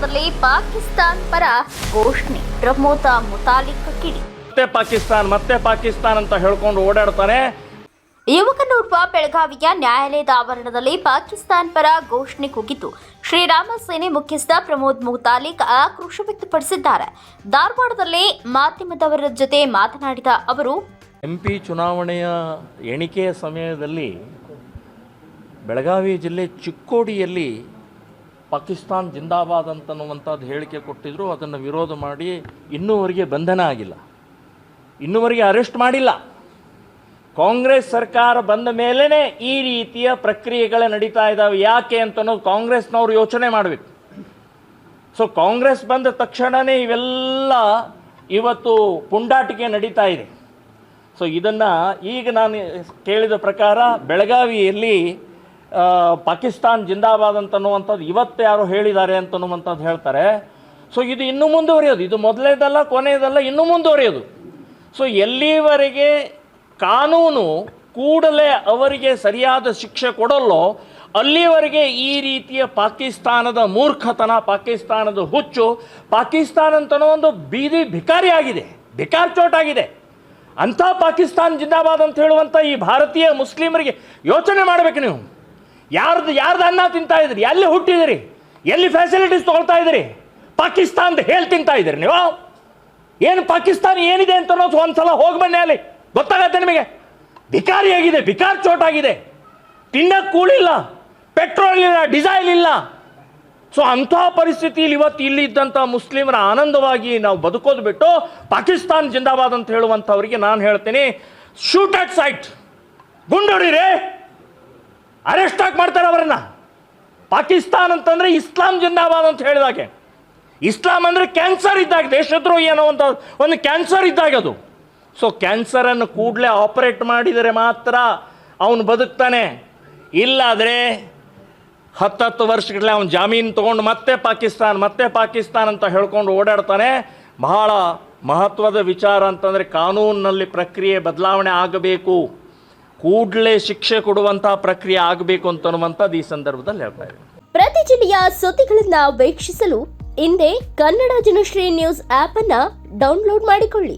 ಧಾರವಾಡದಲ್ಲಿ ಪಾಕಿಸ್ತಾನ್ ಪರ ಘೋಷಣೆ. ಪ್ರಮೋದ ಮುತಾಲಿಕ್ ಕಿಡಿ. ಮತ್ತೆ ಪಾಕಿಸ್ತಾನ್ ಮತ್ತೆ ಪಾಕಿಸ್ತಾನ್ ಅಂತ ಹೇಳ್ಕೊಂಡು ಓಡಾಡ್ತಾನೆ. ಯುವಕನೋರ್ವ ಬೆಳಗಾವಿಯ ನ್ಯಾಯಾಲಯದ ಆವರಣದಲ್ಲಿ ಪಾಕಿಸ್ತಾನ್ ಪರ ಘೋಷಣೆ ಕೂಗಿತು ಶ್ರೀರಾಮ ಸೇನೆ ಮುಖ್ಯಸ್ಥ ಪ್ರಮೋದ್ ಮುತಾಲಿಕ್ ಆಕ್ರೋಶ ವ್ಯಕ್ತಪಡಿಸಿದ್ದಾರೆ. ಧಾರವಾಡದಲ್ಲಿ ಮಾಧ್ಯಮದವರ ಜೊತೆ ಮಾತನಾಡಿದ ಅವರು ಎಂಪಿ ಚುನಾವಣೆಯ ಎಣಿಕೆಯ ಸಮಯದಲ್ಲಿ ಬೆಳಗಾವಿ ಜಿಲ್ಲೆ ಚಿಕ್ಕೋಡಿಯಲ್ಲಿ ಪಾಕಿಸ್ತಾನ್ ಜಿಂದಾಬಾದ್ ಅಂತನ್ನುವಂಥದ್ದು ಹೇಳಿಕೆ ಕೊಟ್ಟಿದ್ರು, ಅದನ್ನು ವಿರೋಧ ಮಾಡಿ ಇನ್ನೂವರೆಗೆ ಬಂಧನ ಆಗಿಲ್ಲ. ಇನ್ನೂವರೆಗೆ ಅರೆಸ್ಟ್ ಮಾಡಿಲ್ಲ. ಕಾಂಗ್ರೆಸ್ ಸರ್ಕಾರ ಬಂದ ಮೇಲೇ ಈ ರೀತಿಯ ಪ್ರಕ್ರಿಯೆಗಳೇ ನಡೀತಾ ಇದ್ದಾವೆ ಯಾಕೆ ಅಂತನ್ನೋದು ಕಾಂಗ್ರೆಸ್ನವ್ರು ಯೋಚನೆ ಮಾಡಬೇಕು. ಸೊ ಕಾಂಗ್ರೆಸ್ ಬಂದ ತಕ್ಷಣವೇ ಇವೆಲ್ಲ ಇವತ್ತು ಪುಂಡಾಟಿಕೆ ನಡೀತಾ ಇದೆ. ಸೊ ಇದನ್ನು ಈಗ ನಾನು ಕೇಳಿದ ಪ್ರಕಾರ ಬೆಳಗಾವಿಯಲ್ಲಿ ಪಾಕಿಸ್ತಾನ್ ಜಿಂದಾಬಾದ್ ಅಂತನ್ನುವಂಥದ್ದು ಇವತ್ತು ಯಾರು ಹೇಳಿದ್ದಾರೆ ಅಂತನ್ನುವಂಥದ್ದು ಹೇಳ್ತಾರೆ. ಸೊ ಇದು ಇನ್ನೂ ಮುಂದುವರಿಯೋದು. ಇದು ಮೊದಲೇದಲ್ಲ, ಕೊನೆಯದಲ್ಲ, ಇನ್ನೂ ಮುಂದುವರಿಯೋದು. ಸೊ ಎಲ್ಲಿವರೆಗೆ ಕಾನೂನು ಕೂಡಲೇ ಅವರಿಗೆ ಸರಿಯಾದ ಶಿಕ್ಷೆ ಕೊಡಲ್ಲೋ, ಅಲ್ಲಿವರೆಗೆ ಈ ರೀತಿಯ ಪಾಕಿಸ್ತಾನದ ಮೂರ್ಖತನ, ಪಾಕಿಸ್ತಾನದ ಹುಚ್ಚು, ಪಾಕಿಸ್ತಾನ ಅಂತನೋ ಒಂದು ಬೀದಿ ಭಿಕಾರಿ ಆಗಿದೆ ಭಿಕಾರ್ ಚೋಟಾಗಿದೆ. ಅಂಥ ಪಾಕಿಸ್ತಾನ್ ಜಿಂದಾಬಾದ್ ಅಂತ ಹೇಳುವಂಥ ಈ ಭಾರತೀಯ ಮುಸ್ಲಿಮರಿಗೆ ಯೋಚನೆ ಮಾಡಬೇಕು ನೀವು. ಯಾರ್ದು ಯಾರ್ದು ಅನ್ನ ತಿಂತಾ ಇದ್ರಿ? ಎಲ್ಲಿ ಹುಟ್ಟಿದಿರಿ? ಎಲ್ಲಿ ಫೆಸಿಲಿಟೀಸ್ ತಗೊಳ್ತಾ ಇದ್ದೀರಿ ಪಾಕಿಸ್ತಾನದ ಹೇಳಿ ತಿಂತಾ ಇದ್ದೀರಿ ನೀವು? ಏನು ಪಾಕಿಸ್ತಾನ ಏನಿದೆ ಅಂತ ಅನ್ನೋದು ಒಂದ್ಸಲ ಹೋಗಿ ಬನ್ನಿ ಅಲ್ಲಿ. ಗೊತ್ತಾಗತ್ತೆ ನಿಮಗೆ? ಭಿಕಾರಿ ಆಗಿದೆ ಭಿಕಾರ್ ಚೋಟಾಗಿದೆ. ತಿನ್ನಕ್ಕೆ ಕೂಳಿಲ್ಲ, ಪೆಟ್ರೋಲ್ ಇಲ್ಲ, ಡಿಸೈಲ್ ಇಲ್ಲ. ಸೊ ಅಂಥ ಪರಿಸ್ಥಿತಿಯಲ್ಲಿ ಇವತ್ತು ಇಲ್ಲಿ ಇದ್ದಂಥ ಮುಸ್ಲಿಮರ ಆನಂದವಾಗಿ ನಾವು ಬದುಕೋದು ಬಿಟ್ಟು ಪಾಕಿಸ್ತಾನ್ ಜಿಂದಾಬಾದ್ ಅಂತ ಹೇಳುವಂಥವ್ರಿಗೆ ನಾನು ಹೇಳ್ತೀನಿ ಶೂಟ್ ಅಟ್ ಸೈಟ್ ಗುಂಡೊಡಿರಿ. ಅರೆಸ್ಟ್ ಆಗಿ ಮಾಡ್ತಾರೆ ಅವರನ್ನ. ಪಾಕಿಸ್ತಾನ್ ಅಂತಂದ್ರೆ ಇಸ್ಲಾಂ ಜಿಂದಾಬಾದ್ ಅಂತ ಹೇಳಿದಾಗೆ ಇಸ್ಲಾಂ ಅಂದರೆ ಕ್ಯಾನ್ಸರ್ ಇದ್ದಾಗ, ದೇಶದ್ರೋಹಿ ಏನೋ ಒಂದು ಒಂದು ಕ್ಯಾನ್ಸರ್ ಇದ್ದಾಗ ಅದು. ಸೊ ಕ್ಯಾನ್ಸರನ್ನು ಕೂಡಲೇ ಆಪರೇಟ್ ಮಾಡಿದರೆ ಮಾತ್ರ ಅವನು ಬದುಕ್ತಾನೆ. ಇಲ್ಲಾದರೆ ಹತ್ತತ್ತು ವರ್ಷಗಳೇ ಅವನು ಜಾಮೀನು ತೊಗೊಂಡು ಮತ್ತೆ ಪಾಕಿಸ್ತಾನ್ ಮತ್ತೆ ಪಾಕಿಸ್ತಾನ್ ಅಂತ ಹೇಳ್ಕೊಂಡು ಓಡಾಡ್ತಾನೆ. ಬಹಳ ಮಹತ್ವದ ವಿಚಾರ ಅಂತಂದರೆ ಕಾನೂನಿನಲ್ಲಿ ಪ್ರಕ್ರಿಯೆ ಬದಲಾವಣೆ ಆಗಬೇಕು. ಕೂಡಲೇ ಶಿಕ್ಷೆ ಕೊಡುವಂತಹ ಪ್ರಕ್ರಿಯೆ ಆಗಬೇಕು ಅಂತ ಅನ್ನುವಂಥದ್ದು ಈ ಸಂದರ್ಭದಲ್ಲಿ ಹೇಳ್ತಾ ಇದೆ ಪ್ರತಿ ಜಿಲ್ಲೆಯ ಸುದ್ದಿಗಳನ್ನ ವೀಕ್ಷಿಸಲು ಹಿಂದೆ ಕನ್ನಡ ಜನಶ್ರೀ ನ್ಯೂಸ್ ಆಪ್ ಅನ್ನ ಡೌನ್ಲೋಡ್ ಮಾಡಿಕೊಳ್ಳಿ.